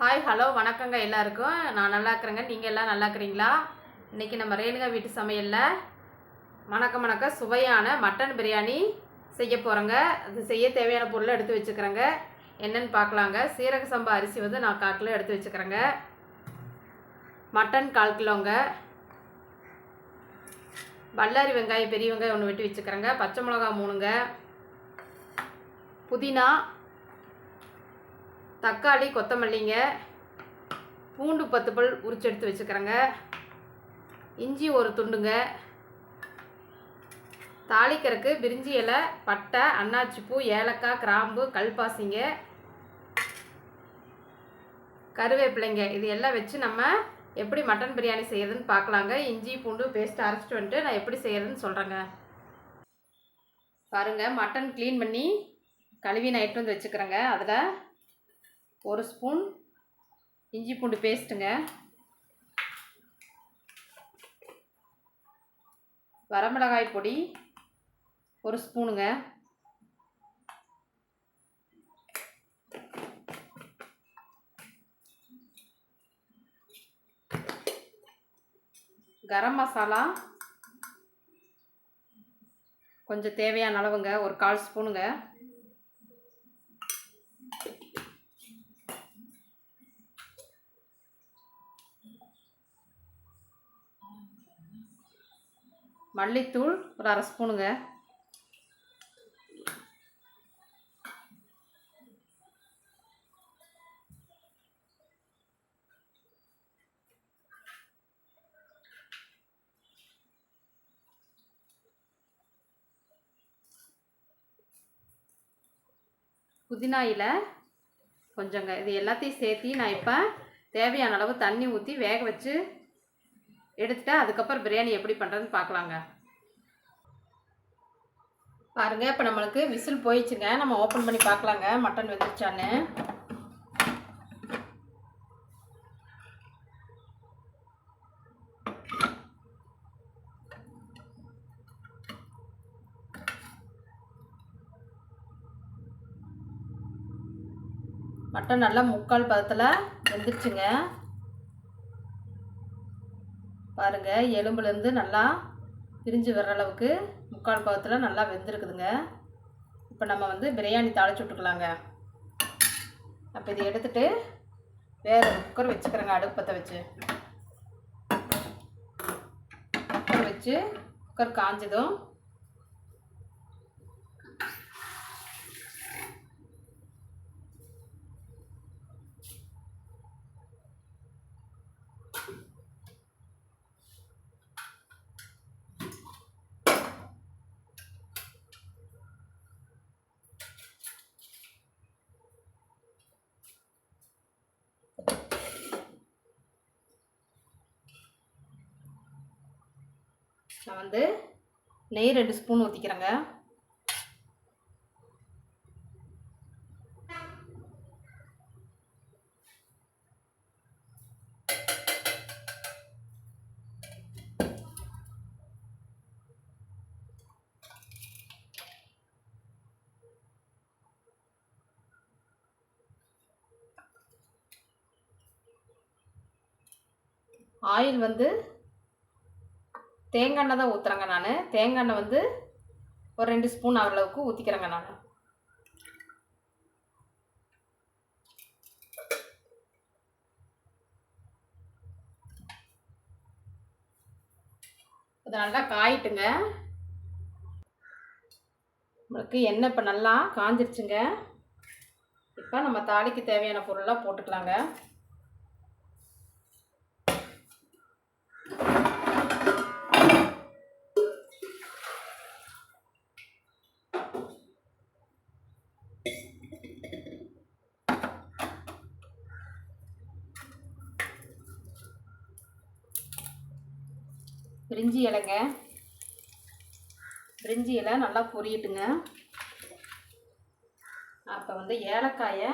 Hi hello வணக்கங்க எல்லாருக்கும். நான் நல்லா இருக்கிறேங்க. நீங்கள் எல்லாம் நல்லா இருக்கிறீங்களா? இன்றைக்கி நம்ம ரேணுகா வீட்டு சமையலில் மணக்க மணக்க சுவையான மட்டன் பிரியாணி செய்ய போகிறோங்க அது செய்ய தேவையான பொருளை எடுத்து வச்சுக்கிறேங்க. என்னென்னு பார்க்கலாங்க. சீரக சம்பா அரிசி வந்து நான் கால் கிலோ எடுத்து வச்சுக்கிறேங்க. மட்டன் கால் கிலோங்க. பல்லாரி வெங்காயம் பெரிய வெங்காயம் ஒன்று வெட்டி வச்சுக்கிறேங்க. பச்சை மிளகா மூணுங்க. புதினா தக்காளி கொத்தமல்லிங்க பூண்டு பத்து பல் உரிச்செடுத்து வச்சுக்கிறேங்க. இஞ்சி ஒரு துண்டுங்க. தாளிக்கிறதுக்கு பிரிஞ்சி இலை பட்டை அன்னாச்சிப்பூ ஏலக்காய் கிராம்பு கல்பாசிங்க கருவேப்பிலைங்க. இது எல்லாம் வச்சு நம்ம எப்படி மட்டன் பிரியாணி செய்யறதுன்னு பார்க்கலாங்க. இஞ்சி பூண்டு பேஸ்ட் அரைச்சிட்டு வந்துட்டு நான் எப்படி செய்யறதுன்னு சொல்கிறேங்க பாருங்கள் மட்டன் க்ளீன் பண்ணி கழுவி நான் எடுத்து வந்து வச்சுக்கிறேங்க. அதில் ஒரு ஸ்பூன் இஞ்சி பூண்டு பேஸ்ட்டுங்க. வரமிளகாய் பொடி ஒரு ஸ்பூனுங்க. கரம் மசாலா கொஞ்சம் தேவையான அளவுங்க ஒரு கால் ஸ்பூனுங்க. மல்லித்தூள் ஒரு அரை ஸ்பூனுங்க. புதினா இலை கொஞ்சங்க இது எல்லாத்தையும் சேர்த்தி நான் இப்போ தேவையான அளவு தண்ணி ஊற்றி வேக வச்சு எடுத்துட்டு அதுக்கப்புறம் பிரியாணி எப்படி பண்ணுறதுன்னு பார்க்கலாங்க பாருங்க இப்போ நம்மளுக்கு விசில் போயிடுச்சுங்க. நம்ம ஓப்பன் பண்ணி பார்க்கலாங்க மட்டன் வெந்துருச்சான்னு. மட்டன் நல்லா முக்கால் பதத்தில் வெந்துருச்சுங்க. பாருங்கள் எலும்புலேருந்து நல்லா பிரிஞ்சு வர்ற அளவுக்கு முக்கால் பாகத்தில் நல்லா வெந்திருக்குதுங்க. இப்போ நம்ம வந்து பிரியாணி தாளிச்சு விட்டுக்கலாங்க. அப்போ இதை எடுத்துகிட்டு வேறு குக்கர் வச்சுக்கிறேங்க பற்ற வச்சு. குக்கர் வச்சு குக்கர் காஞ்சதும் நான் வந்து நெய் ரெண்டு ஸ்பூன் ஊற்றிக்கிறேங்க ஆயில் வந்து தேங்காய் எண்ணெய் தான் ஊற்றுறேங்க நான். தேங்காய் எண்ணெய் வந்து ஒரு ரெண்டு ஸ்பூன் அளவுக்கு ஊற்றிக்கிறேங்க நான். இது நல்லா காயிட்டுங்க. நம்மளுக்கு எண்ணெய் இப்போ நல்லா காஞ்சிருச்சுங்க. இப்போ நம்ம தாளிக்கு தேவையான பொருளாக போட்டுக்கலாங்க. பிரிஞ்சி இலைங்க. பிரிஞ்சி இலை நல்லா பொரியட்டுங்க. அப்போ வந்து ஏலக்காயை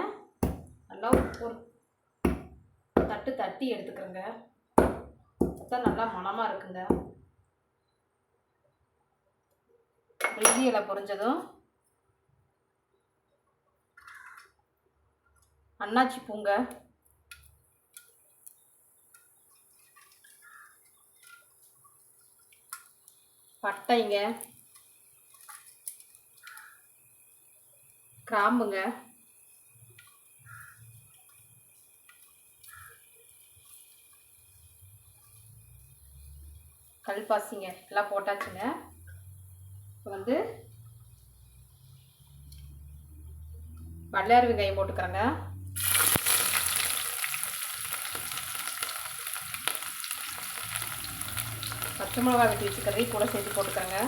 நல்லா ஒரு தட்டு தட்டி எடுத்துக்கிறேங்க. அப்போ நல்லா மணமாக இருக்குங்க. பிரிஞ்சி இலை பொரிஞ்சதும் அன்னாச்சி பூங்க. பட்டைங்க. கிராம்புங்க. கல்பாசிங்க. எல்லாம் போட்டாச்சுங்க. இப்போ வந்து வல்லார் வெங்காயம் போட்டுக்கிறேங்க. பச்சை மிளகா வெட்டி வச்சுக்கிறதையும் கூட சேர்த்து போட்டுக்கோங்க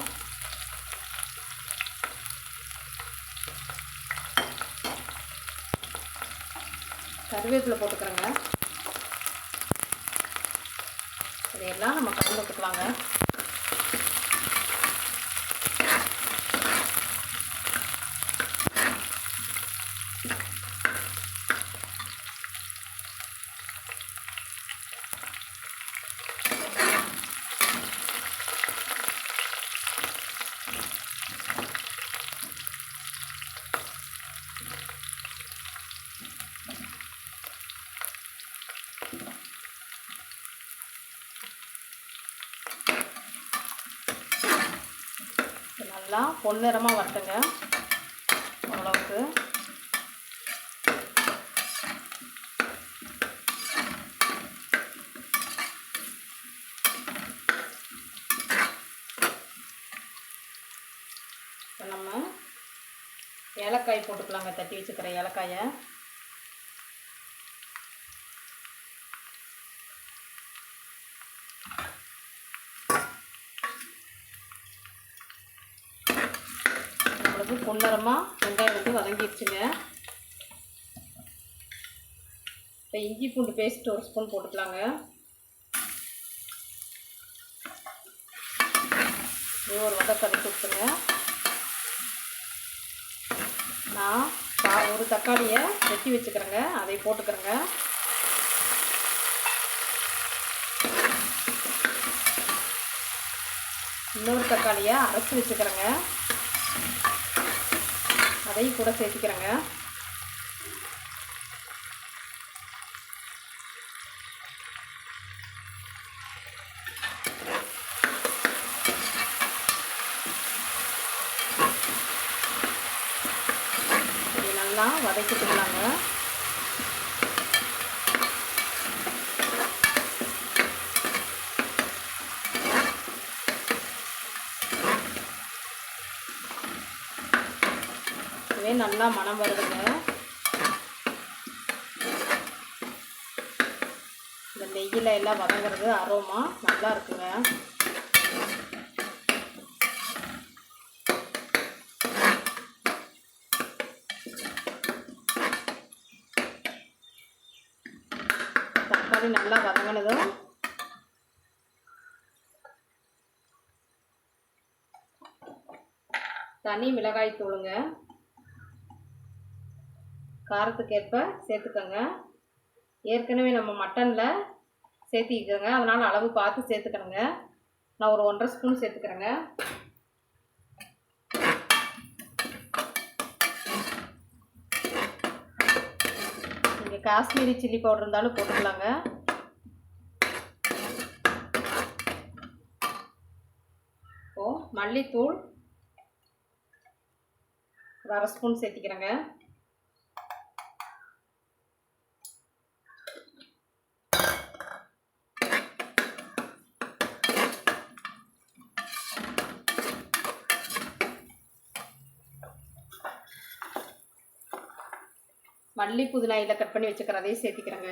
கருவேப்பிலை போட்டுக்கிறேங்க. இதையெல்லாம் நம்ம கலந்து நல்லா பொன்னிறமாக வரட்டுங்க. ஓரளவுக்கு. இப்போ நம்ம ஏலக்காய் போட்டுக்கலாங்க தட்டி வச்சுக்கிற ஏலக்காயை. நம்மளுக்கு பொன்னரமாக வெங்காயம் வந்து வதங்கிடுச்சுங்க. இப்போ இஞ்சி பூண்டு பேஸ்ட் ஒரு ஸ்பூன் போட்டுக்கலாங்க. இது ஒரு வதக்க கதக்கி கொடுத்துருங்க நான் ஒரு தக்காளியை வெட்டி வச்சுக்கிறேங்க. அதை போட்டுக்கிறேங்க. இன்னொரு தக்காளியை அரைச்சி வச்சுக்கிறேங்க. அதையும் கூட சேர்த்துக்கிறேங்க இது நல்லா வதக்கிட்டுக்கலாங்க இதுவே நல்லா மனம் வருதுங்க. இந்த நெய்யில் எல்லாம் வதங்குறது அரோமா நல்லா இருக்குங்க. தக்காளி நல்லா வதங்கினதும் தனி மிளகாய் தூளுங்க. காரத்துக்கேற்ப சேர்த்துக்கோங்க. ஏற்கனவே நம்ம மட்டனில் சேர்த்திக்கோங்க அதனால் அளவு பார்த்து சேர்த்துக்கணுங்க. நான் ஒரு ஒன்றரை ஸ்பூன் சேர்த்துக்கிறேங்க. நீங்கள் காஷ்மீரி சில்லி பவுடர் இருந்தாலும் போட்டுக்கலாங்க. இப்போது மல்லித்தூள் ஒரு அரை ஸ்பூன் சேர்த்திக்கிறேங்க. மல்லி புதினா இதில் கட் பண்ணி வச்சுக்கிற அதையும் சேர்த்திக்கிறேங்க.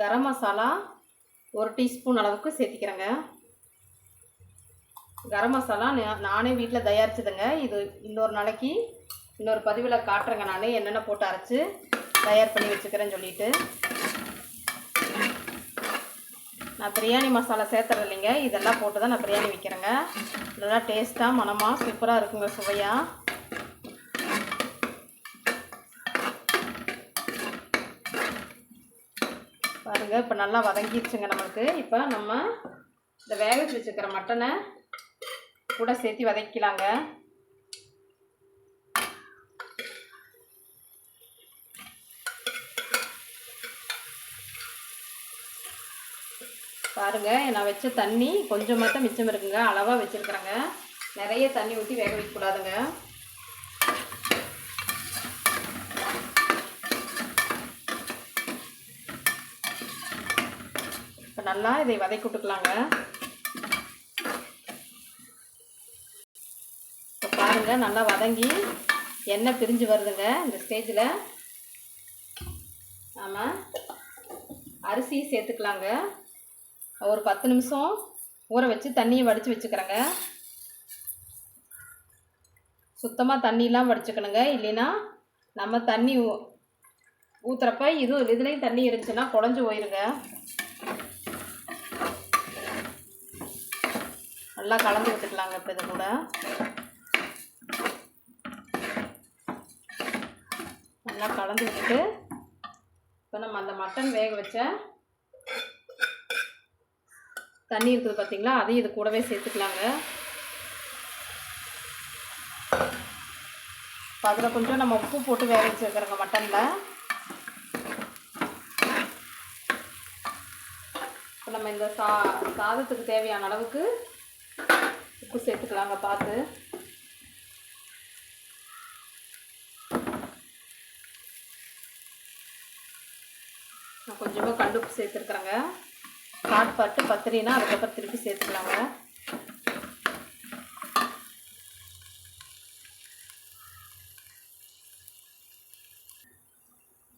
கரம் மசாலா ஒரு டீஸ்பூன் அளவுக்கு சேர்த்திக்கிறேங்க. கரம் மசாலா நானே வீட்டில் தயாரிச்சதுங்க. இது இன்னொரு நாளைக்கு இன்னொரு பதிவில் காட்டுறேங்க நான். என்னென்ன போட்டு அரைச்சி தயார் பண்ணி வச்சுக்கிறேன்னு சொல்லிட்டு. நான் பிரியாணி மசாலா சேர்த்துறது இல்லைங்க. இதெல்லாம் போட்டு தான் நான் பிரியாணி வைக்கிறேங்க. நல்லா டேஸ்ட்டாக மனமாக சூப்பராக இருக்குங்க சுவையாக பாருங்கள் இப்போ நல்லா வதங்கிடுச்சுங்க நம்மளுக்கு. இப்போ நம்ம இந்த வேக வச்சுக்கிற மட்டனை கூட சேர்த்து வதக்கிக்கலாங்க. பாருங்க நான் வச்ச தண்ணி கொஞ்சமாக தான் மிச்சம் இருக்குங்க. அளவாக வச்சுருக்குறேங்க. நிறைய தண்ணி ஊற்றி வேக வைக்கக்கூடாதுங்க இப்போ நல்லா இதை வதக்கி விட்டுக்கலாங்க. இதில் நல்லா வதங்கி எண்ணெய் பிரிஞ்சு வருதுங்க இந்த ஸ்டேஜில். நாம் அரிசி சேர்த்துக்கலாங்க. ஒரு பத்து நிமிஷம் ஊற வச்சு தண்ணியை வடித்து வச்சுக்கிறேங்க. சுத்தமாக தண்ணியெலாம் வடிச்சுக்கணுங்க. இல்லைன்னா நம்ம தண்ணி ஊ- ஊத்துறப்ப இதுவும் இதுலேயும் தண்ணி இருந்துச்சுன்னா குழஞ்சி போயிருங்க. நல்லா கலந்து விட்டுக்கலாங்க இப்போ இது கூட. நல்லா கலந்து விட்டுட்டு இப்போ நம்ம அந்த மட்டன் வேக வச்ச தண்ணி இருக்குது பார்த்தீங்களா அதையும் இது கூடவே சேர்த்துக்கலாங்க. இப்போ அதில் கொஞ்சம் நம்ம உப்பு போட்டு வேக வச்சுருக்கிறோங்க மட்டனில். இப்போ நம்ம இந்த சா சாதத்துக்கு தேவையான அளவுக்கு உப்பு சேர்த்துக்கலாங்க பார்த்து. நான் கொஞ்சமாக கல் சேர்த்துருக்குறேங்க. காட் பாட்டு பத்திரினா அதுக்கப்புறம் திருப்பி சேர்த்துக்கலாங்க.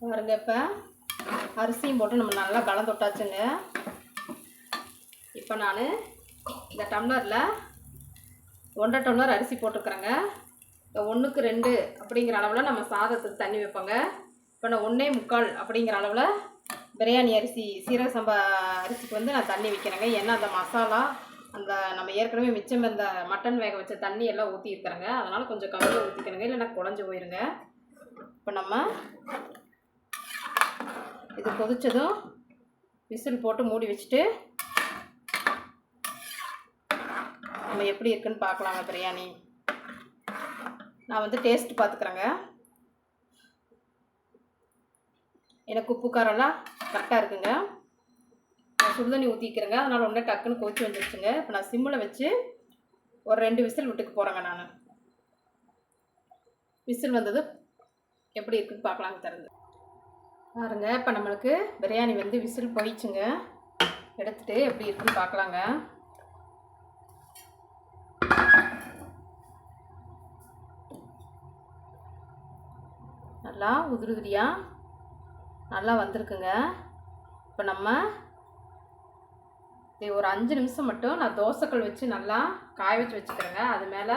பாருங்க இப்போ அரிசியும் போட்டு நம்ம நல்லா கலந்து விட்டாச்சுங்க இப்போ நான் இந்த டம்ளரில் ஒன்றரை டம்ளர் அரிசி போட்டுக்கிறேங்க. இப்போ ஒன்றுக்கு ரெண்டு அப்படிங்கிற அளவில் நம்ம சாதத்துக்கு தண்ணி வைப்போங்க. இப்போ நான் ஒன்றே முக்கால் அப்படிங்கிற அளவில் பிரியாணி அரிசி சீரக சம்பா அரிசிக்கு வந்து நான் தண்ணி வைக்கிறேங்க. ஏன்னா அந்த மசாலா அந்த நம்ம ஏற்கனவே மிச்சம் இந்த மட்டன் வேக வச்ச தண்ணி எல்லாம் ஊற்றி இருக்கிறேங்க. அதனால் கொஞ்சம் கம்மியாக ஊற்றிக்கணுங்க இல்லைன்னா குழஞ்சி போயிருங்க. இப்போ நம்ம இது கொதித்ததும் விசில் போட்டு மூடி வச்சுட்டு நம்ம எப்படி இருக்குன்னு பார்க்கலாங்க பிரியாணி. நான் வந்து டேஸ்ட் பார்த்துக்குறேங்க. எனக்கு உப்பு காரம்லாம் கரெக்டாக இருக்குங்க. நான் சுடுதண்ணி ஊற்றிக்கிறேங்க அதனால் உடனே டக்குன்னு கொதிச்சு வந்துருச்சுங்க. இப்போ நான் சிம்மில் வச்சு ஒரு ரெண்டு விசில் விட்டுக்கு போகிறேங்க நான். விசில் வந்தது எப்படி இருக்குன்னு பார்க்கலாங்க திறந்து பாருங்க இப்போ நம்மளுக்கு பிரியாணி வந்து விசில் போயிடுச்சுங்க. எடுத்துகிட்டு எப்படி இருக்குன்னு பார்க்கலாங்க நல்லா உதிரி உதிரியாக நல்லா வந்திருக்குங்க. இப்போ நம்ம இது ஒரு அஞ்சு நிமிஷம் மட்டும் நான் தோசைக்கல் வச்சு நல்லா காய வச்சு வச்சுக்கிறேங்க. அது மேலே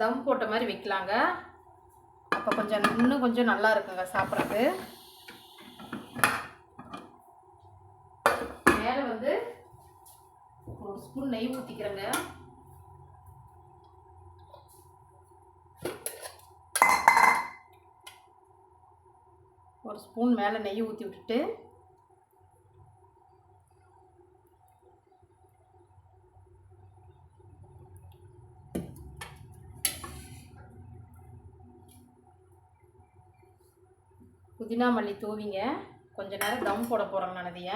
தம் போட்ட மாதிரி வைக்கலாங்க. அப்போ கொஞ்சம் இன்னும் கொஞ்சம் நல்லா இருக்குங்க சாப்பிட்றது மேலே வந்து ஒரு ஸ்பூன் நெய் ஊற்றிக்கிறேங்க ஒரு ஸ்பூன் மேலே நெய் ஊற்றி விட்டுட்டு புதினா மல்லி தூவிங்க. கொஞ்ச நேரம் தம் போட போகிறோங்க நான் அதைய.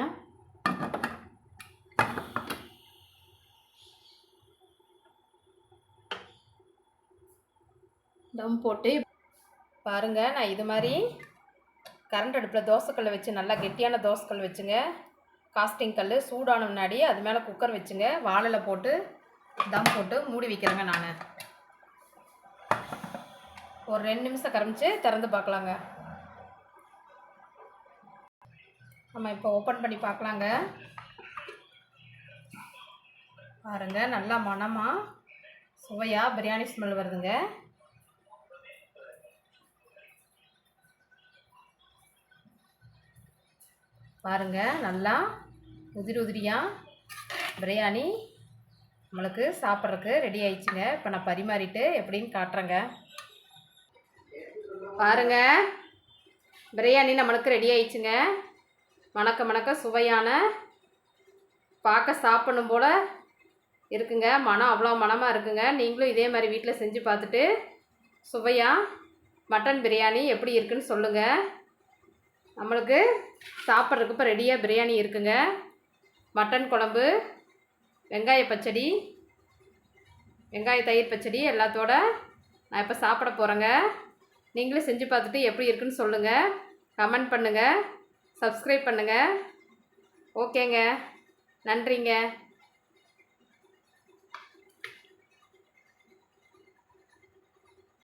தம் போட்டு பாருங்கள் நான் இது மாதிரி கரண்ட் அடுப்பில் தோசைக்கல் வச்சு நல்லா கெட்டியான தோசைக்கல் வச்சுங்க. காஸ்டிங் கல் சூடான முன்னாடி அது மேலே குக்கர் வச்சுங்க. வாழலை போட்டு தம் போட்டு மூடி வைக்கிறேங்க நான். ஒரு ரெண்டு நிமிஷம் கரமிச்சு திறந்து பார்க்கலாங்க. நம்ம இப்போ ஓப்பன் பண்ணி பார்க்கலாங்க. பாருங்க நல்லா மணமாக சுவையாக பிரியாணி ஸ்மெல் வருதுங்க. பாருங்க நல்லா உதிரி உதிரியாக பிரியாணி நம்மளுக்கு சாப்பிட்றதுக்கு ரெடி ஆயிடுச்சுங்க. இப்போ நான் பரிமாறிட்டு எப்படின்னு காட்டுறேங்க. பாருங்க பிரியாணி நம்மளுக்கு ரெடி ஆயிடுச்சுங்க. மணக்க மணக்க சுவையான பார்க்க சாப்பிடணும் போல் இருக்குங்க. மனம் அவ்வளோ மனமாக இருக்குங்க. நீங்களும் இதே மாதிரி வீட்டில் செஞ்சு பார்த்துட்டு சுவையாக மட்டன் பிரியாணி எப்படி இருக்குன்னு சொல்லுங்கள் நம்மளுக்கு சாப்பிட்றதுக்கு இப்போ ரெடியாக பிரியாணி இருக்குங்க. மட்டன் குழம்பு வெங்காய பச்சடி வெங்காய தயிர் பச்சடி எல்லாத்தோட நான் இப்போ சாப்பிட போகிறேங்க நீங்களும் செஞ்சு பார்த்துட்டு எப்படி இருக்குன்னு சொல்லுங்கள் கமெண்ட் பண்ணுங்கள் சப்ஸ்கிரைப் பண்ணுங்கள் ஓகேங்க. நன்றிங்க.